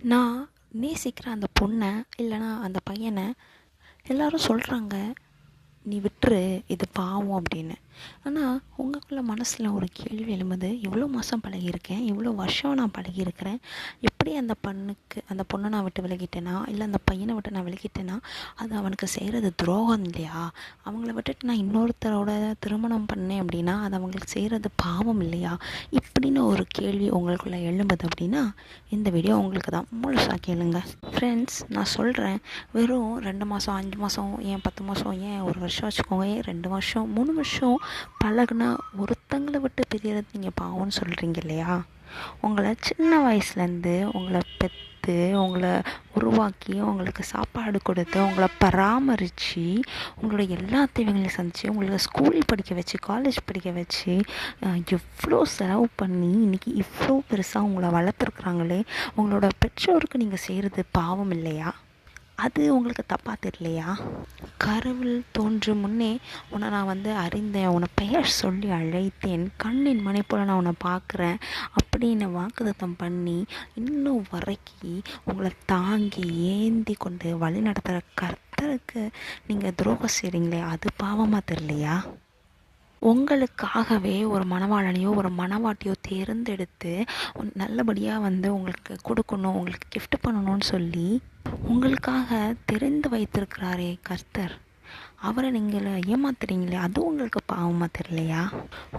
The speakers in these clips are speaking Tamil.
நான் நேசிக்கிற அந்த பொண்ணை இல்லைனா அந்த பையனை எல்லாரும் சொல்கிறாங்க நீ விட்டுரு இது பாவம் அப்படின்னு. ஆனால் உங்களுக்குள்ள மனசில் ஒரு கேள்வி எழும்புது இவ்வளோ மாதம் பழகியிருக்கேன் இவ்வளோ வருஷம் நான் பழகியிருக்கிறேன் எப்படி அந்த பொண்ணுக்கு அந்த பொண்ணை நான் விட்டு விலகிட்டேனா? இல்லை அந்த பையனை விட்டு நான் விலகிட்டேனா? அது அவனுக்கு செய்கிறது துரோகம் இல்லையா? அவங்கள விட்டுட்டு நான் இன்னொருத்தரோட திருமணம் பண்ணேன் அப்படின்னா அது அவங்களுக்கு செய்கிறது பாவம் இல்லையா? இப்படின்னு ஒரு கேள்வி உங்களுக்குள்ளே எழும்புது அப்படின்னா இந்த வீடியோ உங்களுக்கு தான் முழுசாக கேளுங்க. ஃப்ரெண்ட்ஸ் நான் சொல்கிறேன் வெறும் ரெண்டு மாதம் அஞ்சு மாதம் ஏன் பத்து மாதம் ஏன் ஒரு வருஷம் வச்சுக்கோங்க ஏன் ரெண்டு வருஷம் மூணு வருஷம் பழகுனா ஒருத்தங்களை விட்டு பிரியறது நீங்கள் பாவம்னு சொல்கிறீங்க இல்லையா? உங்களை சின்ன வயசுலேருந்து உங்களை பெற்று உங்களை உருவாக்கி உங்களுக்கு சாப்பாடு கொடுத்து உங்களை பராமரித்து உங்களோட எல்லா தேவைகளையும் சந்தித்து உங்களை ஸ்கூல் படிக்க வச்சு காலேஜ் படிக்க வச்சு எவ்வளோ செலவு பண்ணி இன்றைக்கி இவ்வளோ பெருசாக உங்களை வளர்த்துருக்குறாங்களே உங்களோட பெற்றோருக்கு நீங்கள் செய்கிறது பாவம் இல்லையா? அது உங்களுக்கு தப்பாக தெரியலையா? கருவில் தோன்றும் முன்னே உன்னை நான் வந்து அறிந்தேன் உன்னை பெயர் சொல்லி அழைத்தேன் கண்ணின் மனை போல் நான் உன்னை பார்க்குறேன் அப்படின்னு வாக்குதத்தம் பண்ணி இன்னும் வரைக்கி உங்களை தாங்கி ஏந்தி கொண்டு வழி நடத்துகிற கர்த்தருக்கு நீங்கள் துரோகம் செய்கிறீங்களே அது பாவமாக தெரியலையா? உங்களுக்காகவே ஒரு மணவாளனையோ ஒரு மணவாட்டியோ தேர்ந்தெடுத்து நல்லபடியாக வந்து உங்களுக்கு கொடுக்கணும் உங்களுக்கு கிஃப்ட் பண்ணணும்னு சொல்லி உங்களுக்காக தெரிந்து வைத்திருக்கிறாரே கர்த்தர். அவரை நீங்கள் ஏமாத்துறீங்களே அது உங்களுக்கு பாவமாக தெரியலையா?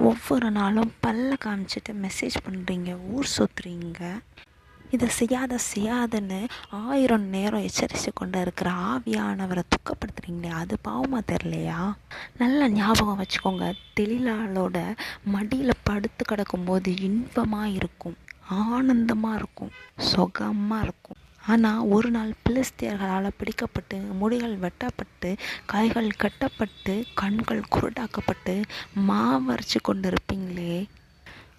ஒவ்வொரு நாளும் பல்ல காமிச்சிட்டு மெசேஜ் பண்ணுறீங்க ஊர் சுற்றுறீங்க இதை செய்யாத செய்யாதுன்னு ஆயிரம் நேரம் எச்சரித்து கொண்டு இருக்கிற ஆவியானவரை துக்கப்படுத்துறீங்களே அது பாவமாக தெரியலையா? நல்லா ஞாபகம் வச்சுக்கோங்க தெளிலாளோட மடியில் படுத்து கிடக்கும்போது இன்பமாக இருக்கும் ஆனந்தமாக இருக்கும் சுகமாக இருக்கும். ஆனால் ஒரு நாள் பிலிஸ்தியர்களால் பிடிக்கப்பட்டு முடிகள் வெட்டப்பட்டு கைகள் கட்டப்பட்டு கண்கள் குருடாக்கப்பட்டு மாவரைச்சு கொண்டு இருப்பீங்களே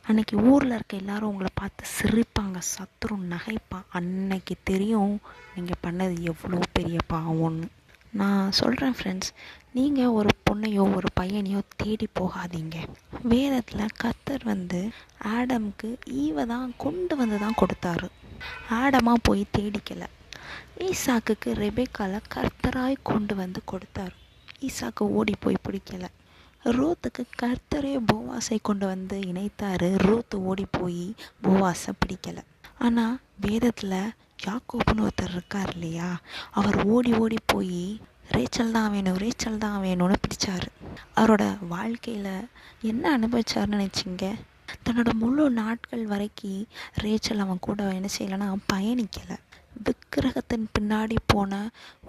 அன்னைக்கு ஊரில் இருக்க எல்லாரும் உங்களை பார்த்து சிரிப்பாங்க சத்துரு நகைப்பான் அன்னைக்கு தெரியும் நீங்கள் பண்ணது எவ்வளோ பெரிய பாவம்னு. நான் சொல்கிறேன் ஃப்ரெண்ட்ஸ் நீங்கள் ஒரு பொண்ணையோ ஒரு பையனையோ தேடி போகாதீங்க. வேதத்தில் கத்தர் வந்து ஆடம்க்கு ஈவை தான் கொண்டு வந்து தான் கொடுத்தாரு. ஆடமாக போய் தேடிக்கலை. ஈசாக்குக்கு ரெபேக்கால கர்த்தராய் கொண்டு வந்து கொடுத்தாரு. ஈசாக்கு ஓடி போய் பிடிக்கலை. ரூத்துக்கு கர்த்தரே போவாசை கொண்டு வந்து இணைத்தார். ரூத்து ஓடி போய் போவாசை பிடிக்கலை. ஆனால் வேதத்தில் யாக்கோப்புன்னு ஒருத்தர் இருக்கார் இல்லையா? அவர் ஓடி ஓடி போய் ரேச்சல் தான் வேணும் ரேச்சல் தான் வேணும்னு பிடிச்சார். அவரோட வாழ்க்கையில் என்ன அனுபவிச்சார்னு நினச்சிங்க? தன்னோட முழு நாட்கள் வரைக்கும் ரேச்சல் அவன் கூட என்ன செய்யலைன்னா பயணிக்கலை. விக்கிரகத்தின் பின்னாடி போன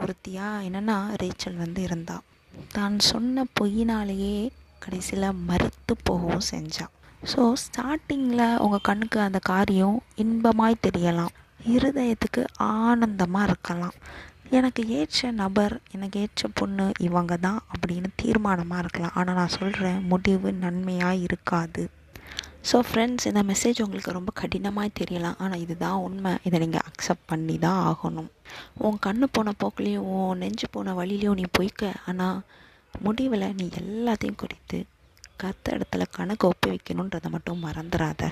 ஒருத்தியாக என்னென்னா ரேச்சல் வந்து இருந்தாள் தான் சொன்ன பொய்யினாலேயே கடைசியில் மறுத்து போகவும் செஞ்சான் ஸோ ஸ்டார்டிங்கில் உங்கள் கண்ணுக்கு அந்த காரியம் இன்பமாய் தெரியலாம். இருதயத்துக்கு ஆனந்தமாக இருக்கலாம். எனக்கு ஏற்ற நபர் எனக்கு ஏற்ற பொண்ணு இவங்க தான் அப்படின்னு தீர்மானமாக இருக்கலாம். ஆனால் நான் சொல்கிறேன் முடிவு நன்மையாக இருக்காது. ஸோ ஃப்ரெண்ட்ஸ் இந்த மெசேஜ் உங்களுக்கு ரொம்ப கடினமாக தெரியலாம். ஆனால் இதுதான் உண்மை. இதை நீங்கள் அக்செப்ட் பண்ணி தான் ஆகணும். உன் கண்ணு போன போக்குலேயும் உன் நெஞ்சு போன வழியிலையும் நீ போய்க்க. ஆனால் முடிவில் நீ எல்லாத்தையும் குறித்து கத்த இடத்துல கணக்கு ஒப்பு வைக்கணுன்றதை மட்டும் மறந்துடாத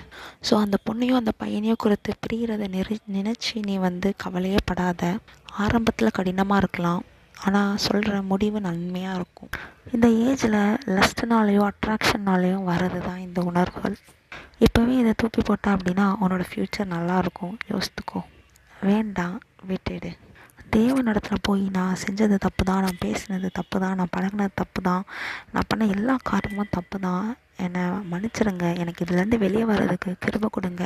ஸோ அந்த பொண்ணையும் அந்த பையனையும் குறித்து பிரிகிறத நெறி நினச்சி நீ வந்து கவலையே படாத. ஆரம்பத்தில் கடினமாக இருக்கலாம். ஆனால் சொல்கிற முடிவு நன்மையாக இருக்கும். இந்த ஏஜில் லஸ்ட்னாலேயோ அட்ராக்ஷன்னாலேயும் வர்றது தான் இந்த உணர்வுகள். இப்போவே இதை தூக்கி போட்டா அப்படின்னா உன்னோட ஃப்யூச்சர் நல்லாயிருக்கும். யோசித்துக்கோ. வேண்டாம். விட்டுடு. தேவனிடத்துல போய் நான் செஞ்சது தப்பு தான் நான் பேசினது தப்பு தான் நான் பழகினது தப்பு தான் நான் பண்ண எல்லா காரியமும் தப்பு தான் என்னை மன்னிச்சிடுங்க எனக்கு இதுலேருந்து வெளியே வர்றதுக்கு கிருப கொடுங்க.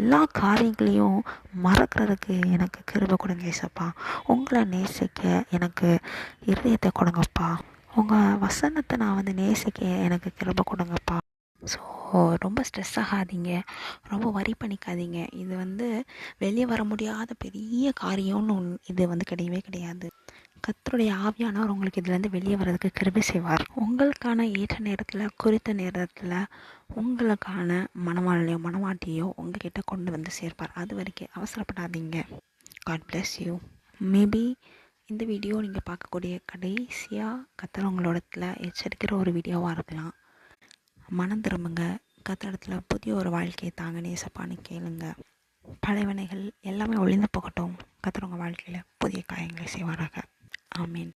எல்லா காரியங்களையும் மறக்கிறதுக்கு எனக்கு கிருப கொடுங்க ஏசப்பா உங்களை நேசிக்க எனக்கு இருதயத்தை கொடுங்கப்பா. உங்கள் வசனத்தை நான் வந்து நேசிக்க எனக்கு கிருப கொடுங்கப்பா. ஸோ ரொம்ப ஸ்ட்ரெஸ் ஆகாதீங்க. ரொம்ப வரி பண்ணிக்காதீங்க. இது வந்து வெளியே வர முடியாத பெரிய காரியம்னு ஒன்று இது வந்து கிடையவே கிடையாது. கத்தருடைய ஆவியானவர் உங்களுக்கு இதுலேருந்து வெளியே வர்றதுக்கு கிருபி செய்வார். உங்களுக்கான ஏற்ற நேரத்தில் குறித்த நேரத்தில் உங்களுக்கான மனவாளையோ மனவாட்டியோ உங்ககிட்ட கொண்டு வந்து சேர்ப்பார். அது வரைக்கும் அவசரப்படாதீங்க. காட் பிளஸ் யூ மேபி இந்த வீடியோ நீங்கள் பார்க்கக்கூடிய கடைசியாக கத்தர் உங்களோடத்தில் எச்சரிக்கிற ஒரு வீடியோவாக இருக்கலாம். மனம் திரும்புங்க. கத்தடத்தில் புதிய ஒரு வாழ்க்கையை தாங்க நேசப்பான்னு கேளுங்க. பழையவனைகள் எல்லாமே ஒளிந்து போகட்டும். கத்துறவங்க வாழ்க்கையில் புதிய காயங்களை செய்வாராக. ஆமீன்.